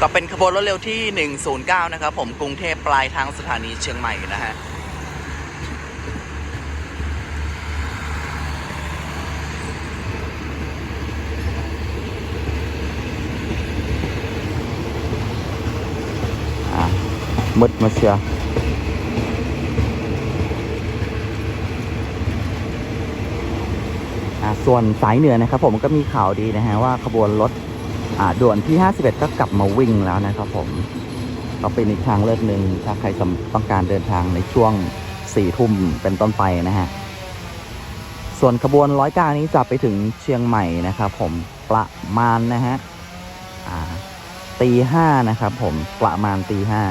ก็เป็นขบวนรถเร็วที่ 109 นะครับผมกรุงเทพปลายทางสถานีเชียงใหม่นะฮะมืดมาเชียวอะส่วนสายเหนือนะครับผมก็มีข่าวดีนะฮะว่าขบวนรถ ด่วนที่ 51 ก็กลับมาวิ่งแล้วนะครับผมก็เป็นอีกทางเลือกหนึ่งถ้าใครต้องการเดินทางในช่วง 4 ทุ่มเป็นต้นไปนะฮะ ส่วนขบวนร้อยกานี้จะไปถึงเชียงใหม่นะครับผมประมาณนะฮะตีห้านะครับผมประมาณตีห้า